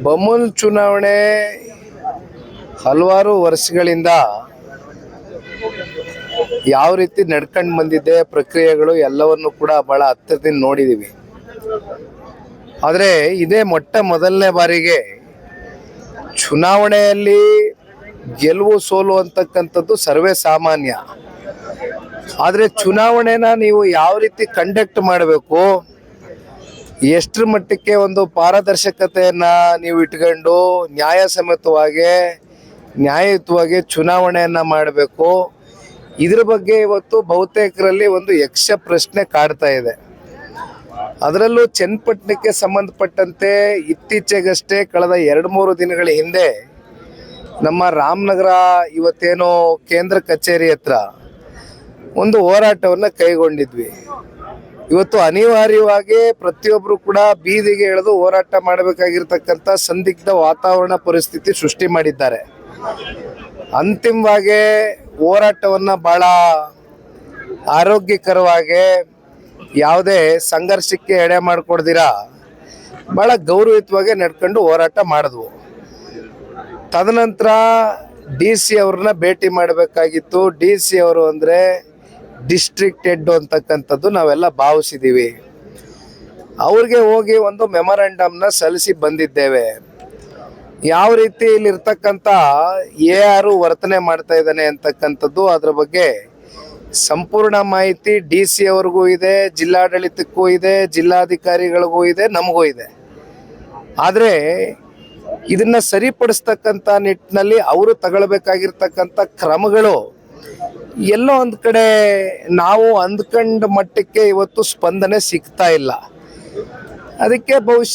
ಬೊಮ್ಮನ್ ಚುನಾವಣೆ ಹಲವಾರು ವರ್ಷಗಳಿಂದ ಯಾವ ರೀತಿ ನಡ್ಕೊಂಡು ಬಂದಿದೆ, ಪ್ರಕ್ರಿಯೆಗಳು ಎಲ್ಲವನ್ನು ಕೂಡ ಬಹಳ ಹತ್ತಿರದಿಂದ ನೋಡಿದ್ದೀವಿ ಆದರೆ ಇದೇ ಮೊಟ್ಟ ಮೊದಲನೇ ಬಾರಿಗೆ ಚುನಾವಣೆಯಲ್ಲಿ ಗೆಲುವು ಸೋಲು ಅಂತಕ್ಕಂಥದ್ದು ಸರ್ವೇ ಸಾಮಾನ್ಯ. ಆದರೆ ಚುನಾವಣೆನ ನೀವು ಯಾವ ರೀತಿ ಕಂಡಕ್ಟ್ ಮಾಡಬೇಕು ಎಷ್ಟರ ಮಟ್ಟಕ್ಕೆ ಒಂದು ಪಾರದರ್ಶಕತೆಯನ್ನ ನೀವು ಇಟ್ಕೊಂಡು ನ್ಯಾಯಸಮ್ಮತವಾಗಿ ನ್ಯಾಯಯುತವಾಗಿ ಚುನಾವಣೆಯನ್ನ ಮಾಡಬೇಕು. ಇದ್ರ ಬಗ್ಗೆ ಇವತ್ತು ಬಹುತೇಕರಲ್ಲಿ ಒಂದು ಯಕ್ಷ ಪ್ರಶ್ನೆ ಕಾಡ್ತಾ ಇದೆ. ಅದರಲ್ಲೂ ಚನ್ನಪಟ್ಟಣಕ್ಕೆ ಸಂಬಂಧಪಟ್ಟಂತೆ ಇತ್ತೀಚೆಗಷ್ಟೇ ಕಳೆದ ಎರಡು ಮೂರು ದಿನಗಳ ಹಿಂದೆ ನಮ್ಮ ರಾಮನಗರ ಇವತ್ತೇನೋ ಕೇಂದ್ರ ಕಚೇರಿ ಹತ್ರ ಒಂದು ಹೋರಾಟವನ್ನು ಕೈಗೊಂಡಿದ್ವಿ. ಇವತ್ತು ಅನಿವಾರ್ಯವಾಗಿ ಪ್ರತಿಯೊಬ್ಬರು ಕೂಡ ಬೀದಿಗೆ ಇಳಿದು ಹೋರಾಟ ಮಾಡಬೇಕಾಗಿರ್ತಕ್ಕಂಥ ಸಂದಿಗ್ಧ ವಾತಾವರಣ ಪರಿಸ್ಥಿತಿ ಸೃಷ್ಟಿ ಮಾಡಿದ್ದಾರೆ. ಅಂತಿಮವಾಗಿ ಹೋರಾಟವನ್ನು ಭಾಳ ಆರೋಗ್ಯಕರವಾಗಿ ಯಾವುದೇ ಸಂಘರ್ಷಕ್ಕೆ ಎಡೆ ಮಾಡಿಕೊಡ್ದಿರಾ ಭಾಳ ಗೌರವಯುತವಾಗಿ ನಡ್ಕೊಂಡು ಹೋರಾಟ ಮಾಡಿದ್ವು. ತದನಂತರ ಡಿ ಸಿ ಅವ್ರನ್ನ ಭೇಟಿ ಮಾಡಬೇಕಾಗಿತ್ತು. ಡಿ ಸಿ ಅವರು ಅಂದರೆ ಡಿಸ್ಟ್ರಿಕ್ಟ್ ಹೆಡ್ ಅಂತಕ್ಕಂಥದ್ದು ನಾವೆಲ್ಲ ಭಾವಿಸಿದ್ದೀವಿ ಅವ್ರಿಗೆ ಹೋಗಿ ಒಂದು ಮೆಮೊರಾಂಡಮ್ನ ಸಲ್ಲಿಸಿ ಬಂದಿದ್ದೇವೆ. ಯಾವ ರೀತಿ ಇಲ್ಲಿರ್ತಕ್ಕಂಥ ಎ ಆರು ವರ್ತನೆ ಮಾಡ್ತಾ ಇದ್ದಾನೆ ಅಂತಕ್ಕಂಥದ್ದು ಅದ್ರ ಬಗ್ಗೆ ಸಂಪೂರ್ಣ ಮಾಹಿತಿ ಡಿ ಸಿ ಅವ್ರಿಗೂ ಇದೆ, ಜಿಲ್ಲಾಡಳಿತಕ್ಕೂ ಇದೆ, ಜಿಲ್ಲಾಧಿಕಾರಿಗಳಿಗೂ ಇದೆ, ನಮಗೂ ಇದೆ. ಆದರೆ ಇದನ್ನ ಸರಿಪಡಿಸ್ತಕ್ಕಂಥ ನಿಟ್ಟಿನಲ್ಲಿ ಅವರು ತಗೊಳ್ಬೇಕಾಗಿರ್ತಕ್ಕಂಥ ಕ್ರಮಗಳು ಎಲ್ಲೋ ಒಂದು ಕಡೆ ನಾವು ಅಂದ್ಕೊಂಡ ಮಟ್ಟಕ್ಕೆ ಇವತ್ತು ಸ್ಪಂದನೆ ಸಿಗ್ತಾ ಇಲ್ಲ. ಅದಕ್ಕೆ ಬಹುಶಃ